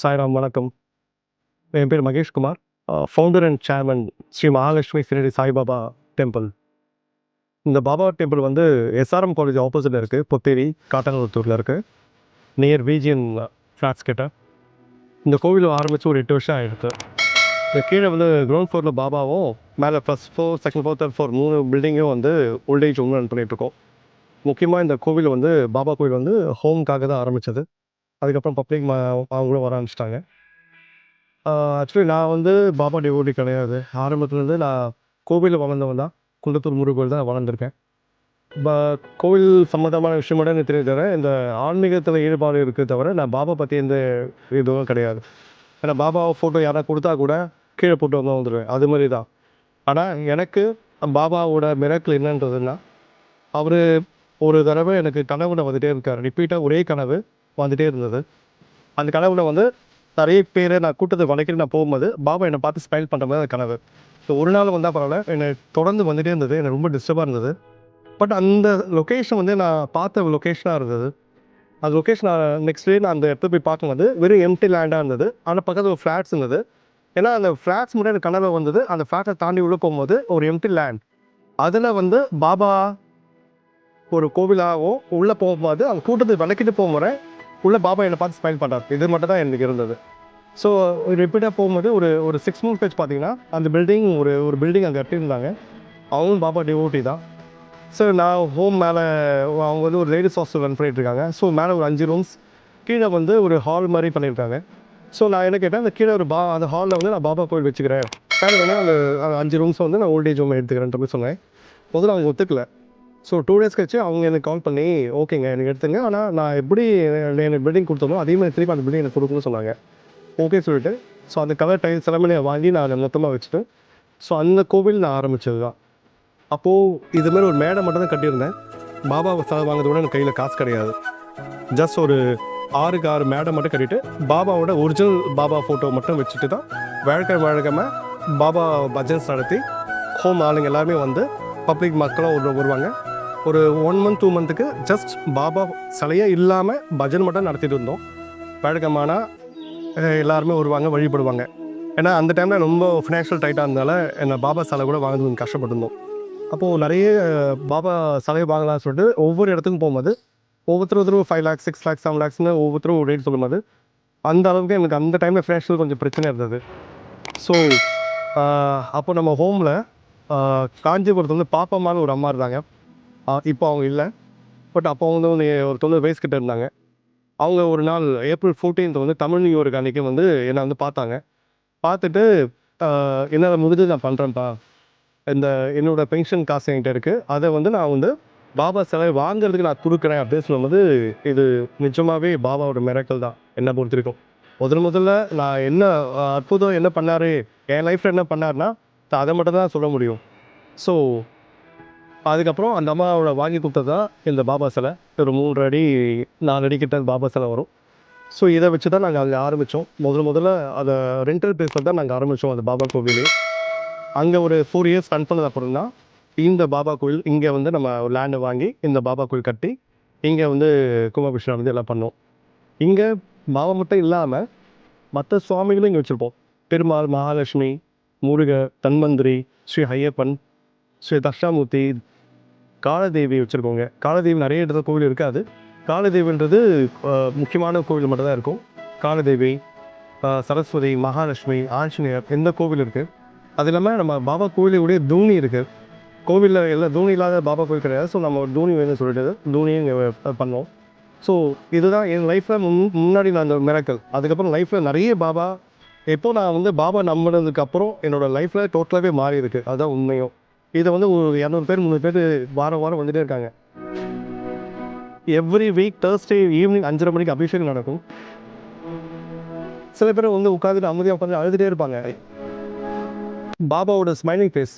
சாய்ராம் வணக்கம். என் பேர் Maheshkumar. Founder and chairman Shri Mahalakshmi Shirdi Saibaba temple இந்த பாபா டெம்பிள் வந்து எஸ்ஆர்எம் காலேஜ் ஆப்போசிட்டில் இருக்குது பொத்தேரி காட்டாங்குளத்தூரில் இருக்குது நியர் விஜிஎன் ஃப்ளாட்ஸ் கிட்ட. இந்த கோவில் ஆரம்பித்து ஒரு எட்டு வருஷம் ஆகிடுது இந்த கீழே வந்து கிரவுண்ட் ஃப்ளோரில் பாபாவும் மேலே first floor second floor third floor மூணு பில்டிங்கும் வந்து ஓல்டேஜ் ஹோம் ரன் பண்ணிகிட்ருக்கோம் முக்கியமாக இந்த கோவில் வந்து பாபா கோவில் வந்து ஹோம்காக தான் ஆரம்பித்தது அதுக்கப்புறம் பப்ளிக் அவங்களும் வர ஆரம்பிச்சிட்டாங்க. ஆக்சுவலி நான் வந்து பாபா டிவோட்டி கிடையாது. ஆரம்பத்துலேருந்து நான் கோவிலில் வளர்ந்தவன் தான். குண்டத்தூர் முருகோவில் தான் வளர்ந்துருக்கேன். ப கோவில் சம்மந்தமான விஷயம் மட்டும் எனக்கு தெரியும் தவிர இந்த ஆன்மீகத்தில் ஈடுபாடு இருக்குது தவிர நான் பாபா பற்றி எந்த இதுவும் கிடையாது. ஏன்னா பாபா ஃபோட்டோ யாராவது கொடுத்தா கூட கீழே போட்டு வந்து வந்துடுவேன் அது மாதிரி தான். ஆனால் எனக்கு பாபாவோட மிரக்கல் என்னன்றதுன்னா அவர் ஒரு தடவை எனக்கு கனவு வந்துகிட்டே இருக்கார். ரிப்பீட்டாக ஒரே கனவு. வந்துகிட்டே இருந்தது. அந்த கனவுல வந்து நிறைய பேர் நான் கூட்டத்தை வளைக்கிட்டு நான் போகும்போது பாபா என்னை பார்த்து ஸ்மைல் பண்ணுற மாதிரி அந்த கனவு. ஸோ ஒரு நாள் வந்தால் பரவாயில்ல என்னை தொடர்ந்து வந்துகிட்டே இருந்தது எனக்கு ரொம்ப டிஸ்டர்பாக இருந்தது. பட் அந்த லொக்கேஷன் வந்து நான் பார்த்த லொக்கேஷனாக இருந்தது. அந்த லொக்கேஷன் நெக்ஸ்ட் டே நான் அந்த இடத்துல போய் பார்க்கும்போது வெறும் எம்டி லேண்டாக இருந்தது. ஆனால் பக்கத்தில் ஒரு ஃப்ளாட்ஸ் இருந்தது. ஏன்னா அந்த ஃப்ளாட்ஸ் மட்டும் எனக்கு கனவு வந்தது. அந்த ஃப்ளாட்டை தாண்டி உள்ளே போகும்போது ஒரு எம்டி லேண்ட் அதில் வந்து பாபா ஒரு கோவிலாகவும் உள்ளே போகும்போது அந்த கூட்டத்தை விளக்கிட்டு போகும்போது உள்ளே பாபா என்னை பார்த்து ஸ்மைல் பண்ணுறார் இது மட்டும் தான் எனக்கு இருந்தது. ஸோ ரிப்பீட்டாக போகும்போது ஒரு ஒரு சிக்ஸ் மந்த்ஸ் கழிச்சு பார்த்தீங்கன்னா அந்த பில்டிங் ஒரு ஒரு பில்டிங் அங்கே கட்டியிருந்தாங்க. அவங்களும் பாபா டிவோட்டி தான். ஸோ நான் ஹோம் மேலே அவங்க வந்து ஒரு லேடிஸ் ஹாஸ்டல் ரன் பண்ணிட்டு இருக்காங்க. ஸோ மேலே ஒரு அஞ்சு ரூம்ஸ் கீழே வந்து ஒரு ஹால் மாதிரி பண்ணியிருக்காங்க. ஸோ நான் என்ன கேட்டேன் அந்த கீழே ஒரு பா அந்த ஹாலில் வந்து நான் பாபா கோயில் வச்சுக்கிறேன். மேலே வந்து அந்த அஞ்சு ரூம்ஸை வந்து நான் ஓல்டேஜ் ஹோம் எடுத்துக்கிறேன்ட்டு சொன்னேன். முதல்ல அவங்க ஒத்துக்கலை. ஸோ டூ டேஸ் கழிச்சு அவங்க எனக்கு கால் பண்ணி ஓகேங்க எனக்கு எடுத்துங்க. ஆனால் நான் எப்படி எனக்கு பில்டிங் கொடுத்தனோ அதே மாதிரி திருப்பி அந்த பில்டிங் எனக்கு கொடுக்கணும்னு சொன்னாங்க. ஓகே சொல்லிட்டு. ஸோ அந்த கலர் டைல்ஸ் எல்லாமே வாங்கி நான் மொத்தமாக வச்சுட்டு ஸோ அந்த கோவில் நான் ஆரம்பித்தது தான் அப்போது இது மாதிரி ஒரு மேடை மட்டும் தான் கட்டியிருந்தேன். பாபா சார் வாங்கினதோட எனக்கு கையில் காசு கிடையாது. ஜஸ்ட் ஒரு ஆறுக்கு ஆறு மேடை மட்டும் கட்டிட்டு பாபாவோட ஒரிஜினல் பாபா ஃபோட்டோ மட்டும் வச்சுட்டு தான் வழக்கம் வழக்கமாக பாபா பஜன்ஸ் நடத்தி ஹோம் ஆளுங்க எல்லாருமே வந்து பப்ளிக் மக்களும் ஒரு வருவாங்க. ஒரு ஒன் மந்த் டூ மந்த்துக்கு ஜஸ்ட் பாபா சிலையே இல்லாமல் பஜன் மட்டும் நடத்திட்டு இருந்தோம். வழக்கமானால் எல்லாருமே வருவாங்க வழிபடுவாங்க. ஏன்னா அந்த டைமில் ரொம்ப ஃபினான்ஷியல் டைட்டாக இருந்ததால என்ன பாபா சிலை கூட வாங்குறது கொஞ்சம் கஷ்டப்பட்டிருந்தோம். அப்போது நிறைய பாபா சிலை வாங்கலாம்னு சொல்லிட்டு ஒவ்வொரு இடத்துக்கும் போகும்போது ஒவ்வொருத்தரும் ஒருத்தரும் five lakhs six lakhs seven லேக்ஸ்னு ஒவ்வொருத்தரும் ரேட் சொல்லும்போது அந்த அளவுக்கு எனக்கு அந்த டைமில் ஃபினான்ஷியல் கொஞ்சம் பிரச்சனை இருந்தது. ஸோ அப்போ நம்ம ஹோமில் காஞ்சிபுரத்தில் வந்து பாப்பம்மான்னு ஒரு அம்மா இருந்தாங்க. இப்போ அவங்க இல்லை. பட் அப்போ வந்து ஒரு தொண்ணூறு வயசு கிட்ட இருந்தாங்க. அவங்க ஒரு நாள் ஏப்ரல் ஃபோர்டீன்த் வந்து தமிழ் நியூ இயருக்கு அன்றைக்கி வந்து என்னை வந்து பார்த்தாங்க. பார்த்துட்டு என்னால் முடிஞ்சது நான் பண்ணுறேன்ப்பா இந்த என்னோடய பென்ஷன் காசு என்கிட்ட இருக்குது அதை வந்து நான் வந்து பாபா சிலை வாங்குறதுக்கு நான் கொடுக்குறேன். அப்படின்னு சொல்லும்போது இது நிஜமாகவே பாபாவோட மிரக்கல் தான். என்னை பொறுத்திருக்கும் முதல் முதல்ல நான் என்ன அற்புதம் என்ன பண்ணார் என் லைஃப்பில் என்ன பண்ணாருன்னா அதை மட்டும் தான் சொல்ல முடியும். ஸோ அதுக்கப்புறம் அந்த அம்மாவோட வாங்கி கொடுத்தது தான் இந்த பாபா சிலை. ஒரு மூன்று அடி நாலு அடி கிட்ட பாபா சிலை வரும். ஸோ இதை வச்சு தான் நாங்கள் அங்கே ஆரம்பித்தோம் முதல் முதல்ல அதை ரெண்டல் பிளேஸில் தான் நாங்கள் ஆரம்பித்தோம் அந்த பாபா கோவில். அங்கே ஒரு ஃபோர் இயர்ஸ் ஸ்பெண்ட் பண்ணது அப்புறம் தான் இந்த பாபா கோயில் இங்கே வந்து நம்ம லேண்டை வாங்கி இந்த பாபா கோயில் கட்டி இங்கே வந்து கும்பாபிஷேகம் வந்து எல்லாம் பண்ணோம். இங்கே பாபா மட்டும் இல்லாமல் மற்ற சுவாமிகளும் இங்கே வச்சுருப்போம். பெருமாள் மகாலட்சுமி முருக தன்வந்திரி ஸ்ரீ ஐயப்பன் ஸ்ரீ தக்ஷாமூர்த்தி காலதேவி வச்சுருக்கோங்க. காலதேவி நிறைய இடத்துல கோவில் இருக்காது காலதேவின்றது முக்கியமான கோவில் மட்டும்தான் இருக்கும். காலதேவி சரஸ்வதி மகாலட்சுமி ஆஞ்சநேயர் எந்த கோவில் இருக்குது அது இல்லாமல் நம்ம பாபா கோவிலுடைய தூணி இருக்குது கோவிலில் எல்லாம் தூணி இல்லாத பாபா கோவில் கிடையாது. ஸோ நம்ம ஒரு தூணி வேணும்னு சொல்லிட்டு தூணியும் இங்கே பண்ணோம். ஸோ இதுதான் என் லைஃப்பில் முன் முன்னாடி நான் அந்த மிரக்கல். அதுக்கப்புறம் லைஃப்பில் நிறைய பாபா எப்போ நான் வந்து பாபா நம்பினதுக்கு அப்புறம் என்னோடய லைஃப்பில் டோட்டலாகவே மாறி இருக்குது அதுதான் உண்மையும். இதை வந்து ஒரு இரநூறு பேர் முந்நூறு பேர் வாரம் வாரம் வந்துட்டே இருக்காங்க. எவ்ரி வீக் தேர்ஸ்டே ஈவினிங் அஞ்சரை மணிக்கு அபிஷேகம் நடக்கும். சில பேர் வந்து உட்காந்துட்டு அமைதியாக உட்காந்து அழுதுகிட்டே இருப்பாங்க. பாபாவோட ஸ்மைலிங் ஃபேஸ்